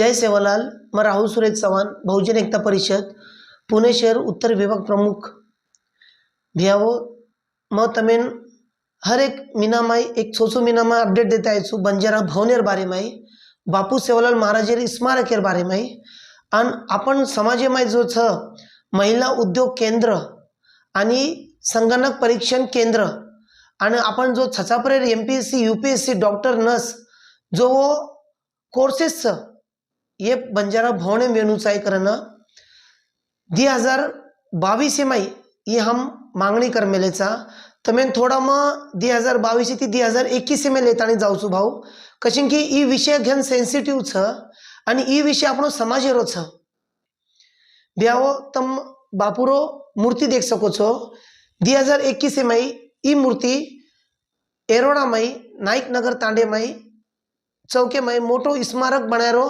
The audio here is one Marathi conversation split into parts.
जय सेवालाल म राहुल सुरेश चव्हाण बहुजन एकता परिषद पुणे शहर उत्तर विभाग प्रमुख. भियावो म तमेन हर एक मीना माई एक सोसो मीना माई अपडेट देता है बंजारा भवनेर बारे माई बापू सेवालाल महाराजेर स्मारकेर बारे में अन आपण समाजे में जो छ महिला उद्योग केंद्र आणि संगणक परीक्षण केंद्र आणि आपण जो छचापरेर M P S C U P S C doctor nurse जो कोर्सेस ये बंजारा भवन मेनू तय करना। दी हज़ार बाईस मई ये हम मांगनी कर मेले चा। तमें थोड़ा में दी हज़ार बाईस थी दी हज़ार इक्कीस में लेता जाऊँ भाऊ। कशन की ई विषय घेन सेंसिटिव छ आणि ई विषय आपण समाजेरो छ। ब्यावो तम बापुरो मूर्ति देख सको छो। दी हज़ार इक्कीस मई ई मूर्ति एरोड़ा मई नाइक नगर तांडे मई चौके मई मोटो स्मारक बनारो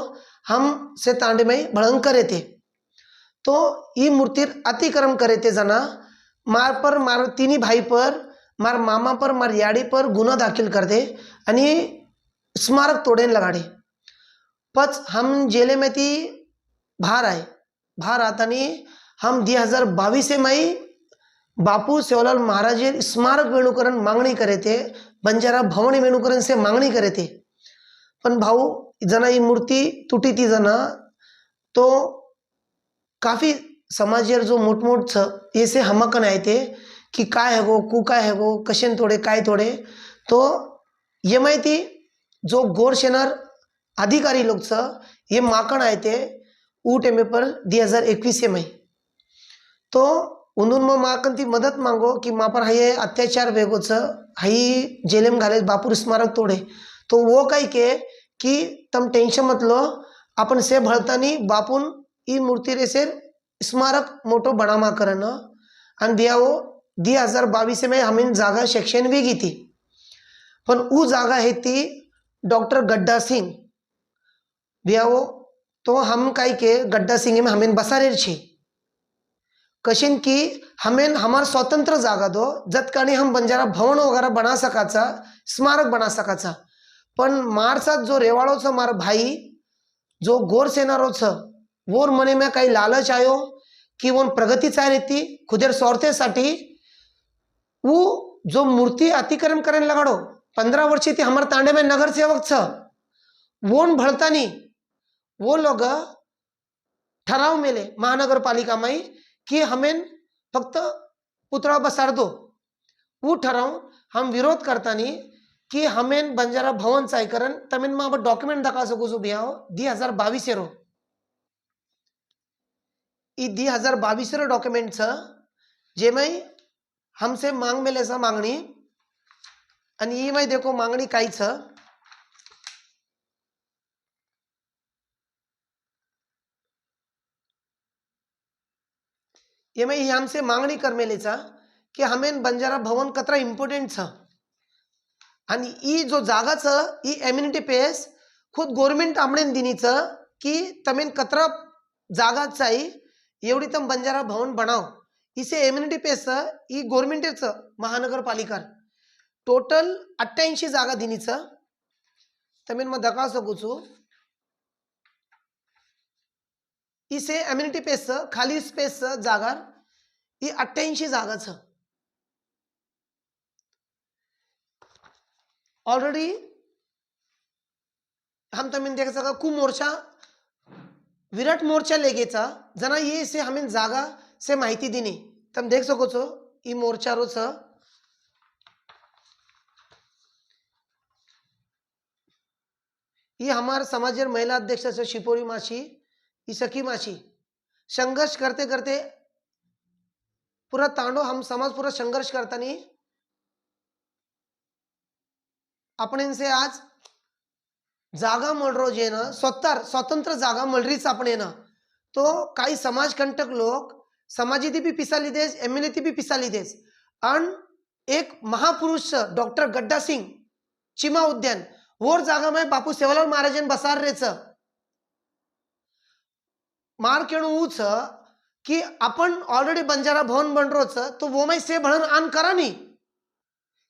हम से तांडे में भड़ंग करे थे। तो ई मूर्ति अतिक्रम करे थे जना। मार पर मार तिन्ही भाई पर मार मामा पर मार याडी पर गुन्हा दाखल कर दे आणि स्मारक तोडेन लगाडे। पच हम जेले में ती बाहर आए। बाहर आतानी हम दी हजार बावीस मई बापू सेवालाल महाराज स्मारक वेणुकरण मागणी करे थे। बंजारा भवन वेणुकरण से मागणी करे थे। पण भाऊ जना ही मूर्ती तुटी ती जना तो काफ़ी समाजेर जो मोठमोठ येसे ये हमकन आहे ते की काय है गो कू काय है गो कशेन तोडे काय तोडे तो ये माहिती जो गोर शेनार अधिकारी लोकचं हे माकण आहे ते ऊट टेमे पर दी हजार एकवीस में तो उन्हून मग माकन ती मदत मांगो की मापर हाय अत्याचार वेगोचं हाई जेलेम घाले बापूर स्मारक तोडे. तो वो काही के की तम टेन्शन मत लो आपण से भळतानी बापून ई मूर्ती रेसेर स्मारक मोटो बनामा करण आणि दियावो दी हजार बावीस में हमीन जागा शिक्षण भी थी। पण ऊ जागा आहे ती डॉक्टर गड्डा सिंह। दियावो तो हम काय के गड्डा सिंह में हमें बसारेर छे। कशिन की हमें हमार स्वतंत्र जागा दो जतकानी हम बंजारा भवन वगैरह बना सकाचा स्मारक बना सकाचा पण मारसात जो रेवाड़ो छ मार भाई जो गोर सेनारो छ वोर मने में काही लालच आयो की वो प्रगति चाय रहती खुदेर स्वार्थेसाठी वो जो मूर्ति अतिक्रम करेन लगाड़ो पंधरा वर्षी ती हमार तांडे में नगर सेवक छ वोन भळतानी वो लोग ठराव मेले महानगर पालिका की कि हमें फक्त पुतळा बसार दो. वो ठराव हम विरोध करतानी कि हमें बंजारा भवन चायकरण तमेन में अब डॉक्यूमेंट दखा सकू छो बिया हो, दी हजार बावीस रो। ई दी हजार बावीस रो डॉक्यूमेंट छ जे जेमें हमसे मांग मेले सा मांगणी आणि ई में देखो मांगणी काय छ ये में हमसे मांगणी कर मेलेचा की हमें बंजारा भवन कतरा इम्पोर्टंट छ आणि ई जो जागा छ ई एम्युनिटी पेस खुद गोरमेंट आमडेन दिनीच की तमेन कतरा जागा चाही एवढी तम बंजारा भवन बनाव. इसे एम्युनिटी पेस ई गव्हर्मेंटेच महानगरपालिका टोटल अठ्ठ्याऐंशी जागा दिनीच. तमेन मग दका सकूचू इसे एम्युनिटी पेस खाली स्पेस जागार ही अठ्ठ्याऐंशी जागा ऑलरेडी हम तमें देख सका कु मोर्चा विराट मोर्चा लेगेचा जना ये से हमें जागा से माहिती दिनी तुम देख सको छो ई मोर्चा रो छ ये हमार समाज महिला अध्यक्ष छ शिपोरी मासी ई सखी मासी संघर्ष करते करते पूरा तांडो हम समाज पूरा संघर्ष करतानी आपण इनसे आज जागा मळरो जे ना स्वतः स्वतंत्र जागा मळरीच आपण येणं. तो काही समाजकंटक लोक समाजी बी पिसाली देस एम एल ए बी पिसाली देस. अन एक महापुरुष डॉक्टर गड्डा सिंग चिमा उद्यान वोर जागा में बापू सेवालाल महाराजन बसार रेच. मार केणू ऊच कि आपण ऑलरेडी बंजारा भवन बन रोच तो वो में से भणन आन करा नी.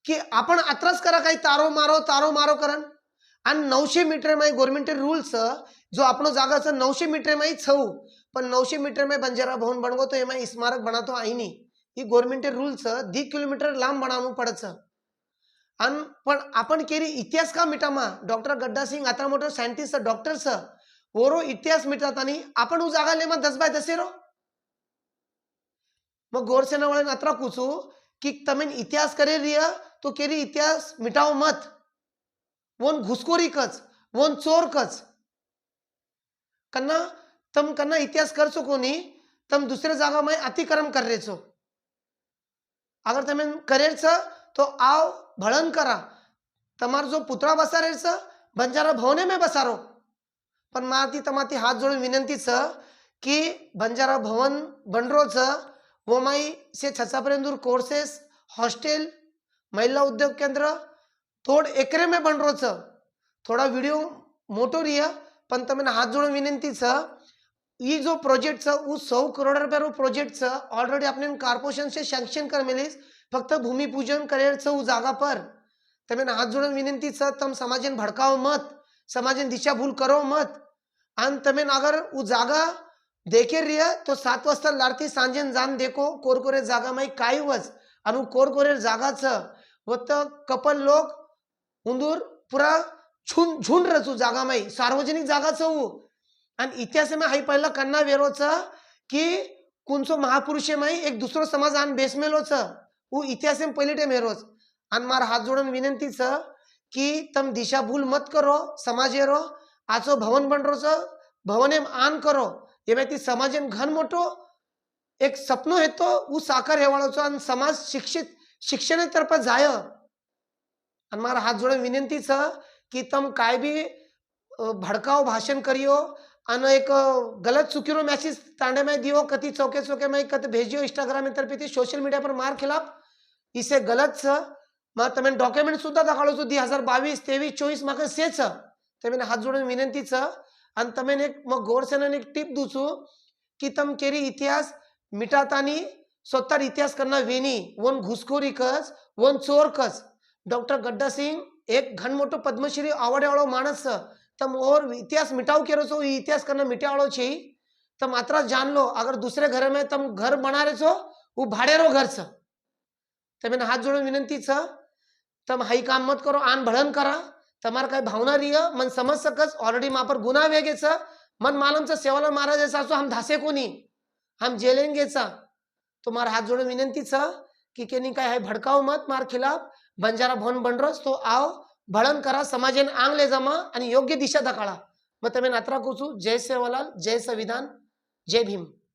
की आपण अत्रच करा काही तारो मारो तारो मारो कर आणि नऊशे मीटर माई गोरमेंट रूल्स जो आपण जागा असं नऊशे मीटर माई छऊ. पण नऊशे मीटर में बंजारा भवन बनगो तो एमा स्मारक बनातो आईनी. ही गोरमेंट रूल्स दी किलोमीटर लांब बनावू पडच. अन पण आपण केली इतिहास का मिटामा? डॉक्टर गड्डा सिंग आता मोठं सायंटिस्ट डॉक्टर्स ओरो इतिहास मिटातानी आपण जागा लेमा दस बाय दसेरो. मग गोरसेना वळण अत्रा कुचू की तमे इतिहास करे रिया तो केरी इतिहास मिटाओ मत। वन घुसखोरी कच वन चोर कच। कन्ना तम कन्ना इतिहास कर चुको कोनी तम दूसरे जगह में अतिक्रम कर रहे छो अगर तमे करे तो आओ भड़न करा। तमार जो पुतळा बसा रहे छ बंजारा भवने में बसारो पण माती तमाती हात जोडून विनंती स की बंजारा भवन बनरो छ વોમાઈ से छछापर्यंत दूर कोर्सेस हॉस्टेल महिला उद्योग केंद्र थोड एकरे में बन रो छ थोडा व्हिडिओ मोटो रिया पण તમને હાથ જોડો વિનંતી છે ये जो प्रोजेक्ट છે वो सौ करोड़ रुपया रो प्रोजेक्ट છે ऑलरेडी આપણે कार्पोरेशन से સેન્ક્શન कर મેલીસ ફક્ત ભૂમિપૂજન કરેલ છે वो जागा पर તમને હાથ જોડો વિનંતી છે તમે સમાજને ભડકાવો મત સમાજને દિશા ભૂલ કરો મત અને તમે અગર वो जागा देखे रिया तो सात वाजता लारती सांजेन जाण देखो कोरकोरे जागा माई काय वच आणि कोरकोरे जागाच व त कपल लोक उंदूर पुरा छुन झुंड रचू जागा माई सार्वजनिक जागाच हो आणि इतिहास हाई पहिला कन्ना वेरोच की कुणचो महापुरुषे माई एक दुसरो समाज आण बेसमेलोच उ इतिहास पहिले टेम हेरोच आणि मार हात जोडून विनंतीच की तम दिशा भूल मत करो समाज समाजेरो आचो भवन बनरोच भवने आन करो। ये माती समाज न घन मोटो एक सपनो हेतो उ साकार हेवाळो छो अन समाज शिक्षित शिक्षण तर्फ जाय. अन मारे हाथ जोडो विनंती स की तम काय भी भडकाव भाषण करियो अन एक गलत सुकी रो मैसेज ताने में दियो कती चौके चौके मा एकते भेजियो इंस्टाग्राम ने तरफ ती सोशल मीडिया पर मार खिलाफ इसे गलत स मार तमे डॉक्युमेंट सुद्धा दखाडो छो दी हजार बावीस तेवीस चोवीस माके से मिन हाथ जोडो विनंती स અને તમે ગોરસેનાને एक ટીપ દઉં છું કે તમ કેરી ઇતિહાસ મિટાતાની स्वतः इतिहास करणार वेनी वन घुसखोरी कस वन चोर कस. डॉक्टर गड्डा सिंह एक घनमोटो पद्मश्री आवडेवाळो माणस तम और इतिहास मिटाव केरो छो इतिहास करणं मिटावळो छे तर अतरा जाणलो अगर दूसरे घर में तम घर बना रहे छो भाड़ेरो घर छ तमें हाथ जोड़ो विनंती तम हाई काम मत करो आन भड़न करा. तमार काय भावना रिय मन समज सकस ऑलरेडी मापर गुना वेगेचा मन मालमचा सेवाला महाराज असा असो हम धासे कोणी हम जेलेंगेचा. तो मार हात जोडून विनंतीचा की केनी काय आहे भडकाव मत मार खिलाफ बंजारा भवन बनरस तो आव भळण करा समाजेन आंगले जमा आणि योग्य दिशा दाखवा मग तुम्ही नात्रा कोचू जय सेवालाल जय संविधान जय भीम.